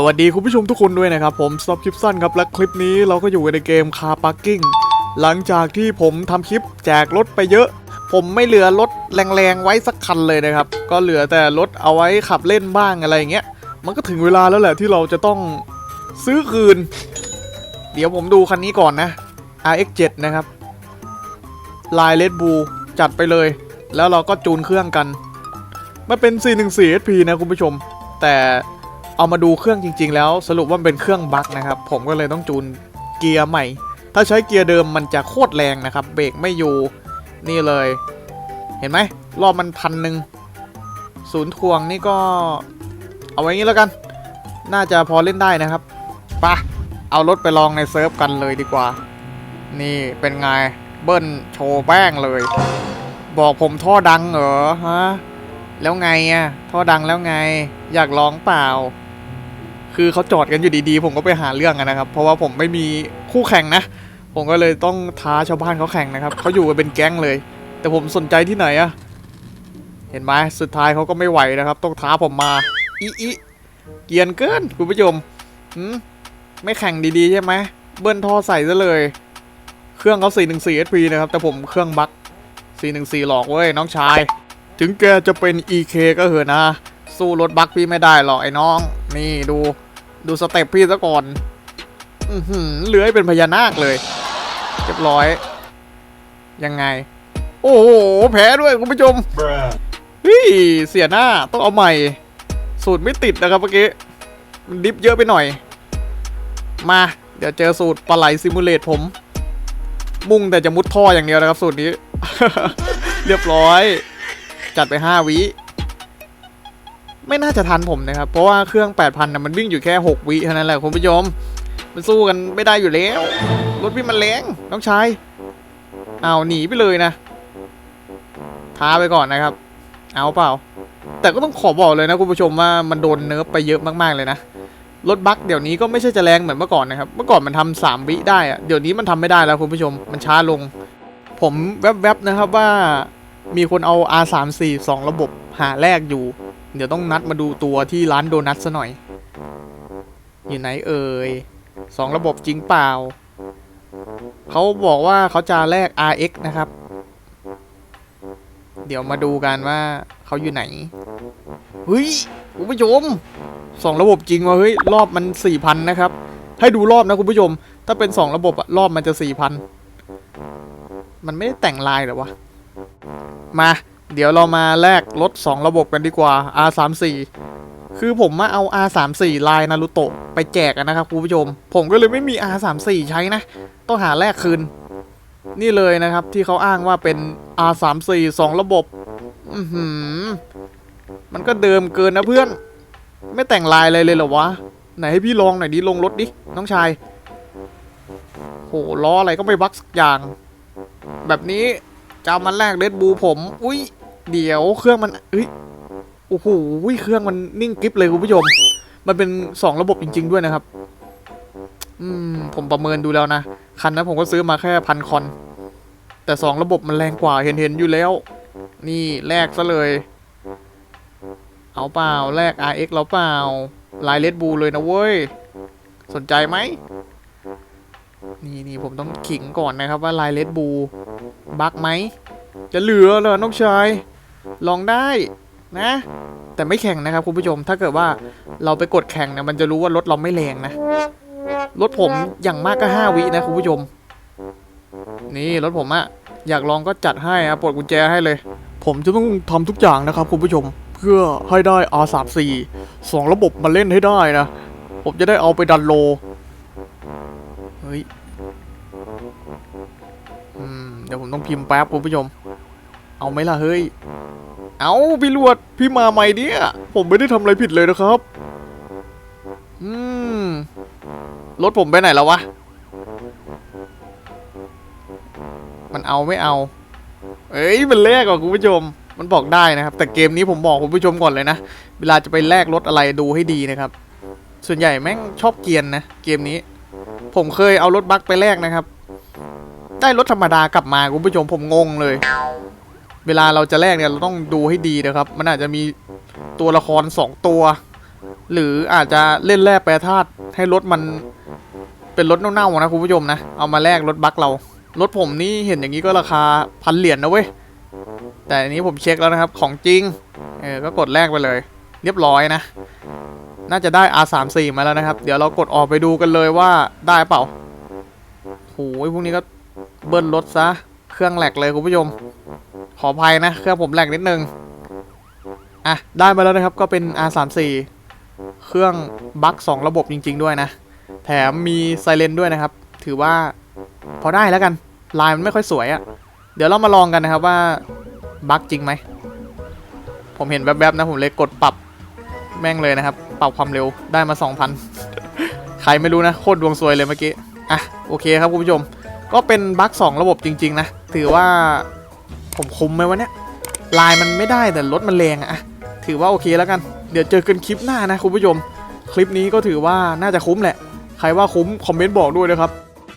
สวัสดีคุณผู้ชมทุกคนด้วยนะครับ ผมสต็อปคลิปสั้นครับ และคลิปนี้เราก็อยู่ในเกมคาร์ p าร์กิ้งหลังจากที่ผมทำคลิปแจกรถไปเยอะ ผมไม่เหลือรถแรงๆไว้สักคันเลยนะครับ ก็เหลือแต่รถเอาไว้ขับเล่นบ้างอะไรอย่างเงี้ย มันก็ถึงเวลาแล้วแหละที่เราจะต้องซื้อคืน เดี๋ยวผมดูคันนี้ก่อนนะ RX7 นะครับลายเลดบูจัดไปเลย แล้วเราก็จูนเครื่องกัน มันเป็น 414 SP นะคุณผู้ชม แต่ เอามาดูเครื่องจริง ๆ แล้วสรุปว่าเป็นเครื่องบั๊กนะครับ ผมก็เลยต้องจูนเกียร์ใหม่ ถ้าใช้เกียร์เดิมมันจะโคตรแรงนะครับ เบรกไม่อยู่นี่เลย เห็นไหมรอบมันพันหนึ่งศูนย์ทวงนี่ก็ เอาไว้งี้แล้วกัน น่าจะพอเล่นได้นะครับปะเอารถไปลองในเซิร์ฟกันเลยดีกว่า นี่เป็นไงเบิ้ลโชว์แป้งเลย บอกผมท่อดังเหรอฮะแล้วไงอะท่อดังแล้วไง อยากร้องเปล่า คือเขาจอดกันอยู่ดีๆ ผมก็ไปหาเรื่องกันนะครับ เพราะว่าผมไม่มีคู่แข่งนะ ผมก็เลยต้องท้าชาวบ้านเขาแข่งนะครับเขาอยู่กันเป็นแก๊งเลย แต่ผมสนใจที่ไหนอะเห็นไหมสุดท้ายเขาก็ไม่ไหวนะครับ ต้องท้าผมมาอีอีเกียนเกินคุณผู้ชมหืมไม่แข่งดีๆใช่ไหมเบิ้ลท่อใส่ซะเลย เครื่องเขา414 SP นะครับ แต่ผมเครื่องบัค414 หลอกเว้ยน้องชาย ถึงแกจะเป็น EK ก็เหอะนะ สู้รถบัคพี่ไม่ได้หรอกไอ้น้อง นี่ดู ดูสเต็ปพี่ซะก่อนอือหือเลื้อยเป็นพญานาคเลยเรียบร้อย ยังไง โอ้โหแพ้ด้วยคุณผู้ชมเฮ้ยเสียหน้าต้องเอาใหม่ สูตรไม่ติดนะครับเมื่อกี้มันดิฟเยอะไปหน่อย มา เดี๋ยวเจอสูตรปลาไหลซิมูเลตผม มุ่งแต่จะมุดท่ออย่างเดียวนะครับสูตรนี้ เรียบร้อย จัดไป5วิ ไม่น่าจะทันผมนะครับ เพราะว่าเครื่อง 8,000นะมันวิ่งอยู่แค่ 6 วิเท่านั้นแหละคุณผู้ชมมันสู้กันไม่ได้อยู่แล้ว รถพี่มันแรงน้องชายเอาหนีไปเลยนะท้าไปก่อนนะครับ เอาเปล่า แต่ก็ต้องขอบอกเลยนะคุณผู้ชมว่ามันโดนเนิร์ฟไปเยอะมากๆเลยนะรถบัคเดี๋ยวนี้ก็ไม่ใช่จะแรงเหมือนเมื่อก่อนนะครับ เมื่อก่อนมันทำสามวิได้อะเดี๋ยวนี้มันทำไม่ได้แล้วคุณผู้ชม มันช้าลง ผมแวบๆนะครับว่ามีคนเอา R34 2 ระบบหาแลกอยู่ เดี๋ยวต้องนัดมาดูตัวที่ร้านโดนัทซะหน่อย อยู่ไหนเอ่ยสองระบบจริงเปล่า เขาบอกว่าเขาจะแลก RX นะครับ เดี๋ยวมาดูกันว่าเขาอยู่ไหน เฮ้ยคุณผู้ชมสองระบบจริงว่ะเฮ้ย รอบมันสี่พันนะครับ ให้ดูรอบนะคุณผู้ชม ถ้าเป็นสองระบบอะรอบมันจะสี่พันมันไม่ได้แต่งลายหรอวะ มา เดี๋ยวเรามาแลกรถสองระบบกันดีกว่า R34 คือผมมาเอา R34 ลายนารูโตะไปแจกนะครับคุณผู้ชม ผมก็เลยไม่มี R34 ใช้นะ ต้องหาแลกคืน นี่เลยนะครับที่เขาอ้างว่าเป็น R34 สองระบบ อือหือมันก็เดิมเกินนะเพื่อน ไม่แต่งลายอะไรเลยเหรอวะ ไหนให้พี่ลองหน่อยดิลงรถดิ น้องชาย โหล้ออะไรก็ไม่บักสักอย่าง แบบนี้จะเอามันแรกเดดบูผม อุ้ย เดี๋ยวเครื่องมันเอ้ยโอ้โหเครื่องมันนิ่งกริฟเลยคุณผู้ชม มันเป็นสองระบบจริง ๆ ด้วยนะครับ อืม ผมประเมินดูแล้วนะ คันนั้นผมก็ซื้อมาแค่พันคอน แต่สองระบบมันแรงกว่าเห็นเห็นๆอยู่แล้ว นี่แลกซะเลย เอาเปล่าแลก RX เราเปล่าลายเลดบูเลยนะเว้ย สนใจไหม นี่นี่ผมต้องขิงก่อนนะครับว่าลายเลดบูบักไหม จะเหลือเหรอน้องชาย ลองได้นะ แต่ไม่แข่งนะครับคุณผู้ชม ถ้าเกิดว่าเราไปกดแข่งเนี่ยมันจะรู้ว่ารถเราไม่แรงนะ รถผมอย่างมากก็ห้าวินะคุณผู้ชม นี่รถผมอะอยากลองก็จัดให้อะปลดกุญแจให้เลย ผมจะต้องทำทุกอย่างนะครับคุณผู้ชม เพื่อให้ได้ R34 สองระบบมาเล่นให้ได้นะ ผมจะได้เอาไปดันโล เฮ้ยอืมเดี๋ยวผมต้องพิมพ์แป๊บคุณผู้ชม เอาไหมล่ะเฮ้ย เอาพี่ลวดพี่มาใหม่เนี่ย ผมไม่ได้ทำอะไรผิดเลยนะครับ อืม รถผมไปไหนแล้ววะ มันเอาไม่เอา เอ้ยมันแลกอะคุณผู้ชม มันบอกได้นะครับ แต่เกมนี้ผมบอกคุณผู้ชมก่อนเลยนะ เวลาจะไปแลกรถอะไรดูให้ดีนะครับ ส่วนใหญ่แม่งชอบเกียนนะ เกมนี้ ผมเคยเอารถบัคไปแลกนะครับ ได้รถธรรมดากลับมาคุณผู้ชมผมงงเลย เวลาเราจะแลกเนี่ยเราต้องดูให้ดีนะครับ มันอาจจะมีตัวละครสองตัว หรืออาจจะเล่นแร่แปรธาตุให้รถมันเป็นรถเน่าๆนะคุณผู้ชมนะ เอามาแลกรถบัคเรา รถผมนี่เห็นอย่างนี้ก็ราคาพันเหรียญนะเว้ย แต่อันนี้ผมเช็คแล้วนะครับของจริง เออ ก็กดแลกไปเลย เรียบร้อยนะ น่าจะได้ R34 มาแล้วนะครับ เดี๋ยวเรากดออกไปดูกันเลยว่าได้เปล่าโหยพวกนี้ก็เบิ้ลรถซะ เครื่องแหลกเลยคุณผู้ชม ขออภัยนะเครื่องผมแหลกนิดนึง อะ ได้มาแล้วนะครับก็เป็น R34 เครื่องบัคสองระบบจริง ๆ ด้วยนะ แถมมีไซเรนด้วยนะครับ ถือว่าพอได้แล้วกัน ลายมันไม่ค่อยสวยอะ่ะ เดี๋ยวเรามาลองกันนะครับว่าบัคจริงไหม ผมเห็นแวบๆนะผมเลยกดปรับแม่งเลยนะครับ ปรับความเร็วได้มา 2,000 ใครไม่รู้นะ โคตรดวงซวยเลยเมื่อกี้ อะ โอเคครับคุณผู้ชม ก็เป็นบัคสองระบบจริง ๆ นะ ถือว่า ผมคุ้มไหมวะเนี่ยลายมันไม่ได้แต่รถมันแรงอะอะถือว่าโอเคแล้วกัน เดี๋ยวเจอกันคลิปหน้านะคุณผู้ชม คลิปนี้ก็ถือว่าน่าจะคุ้มแหละ ใครว่าคุ้มคอมเมนต์บอกด้วยนะครับ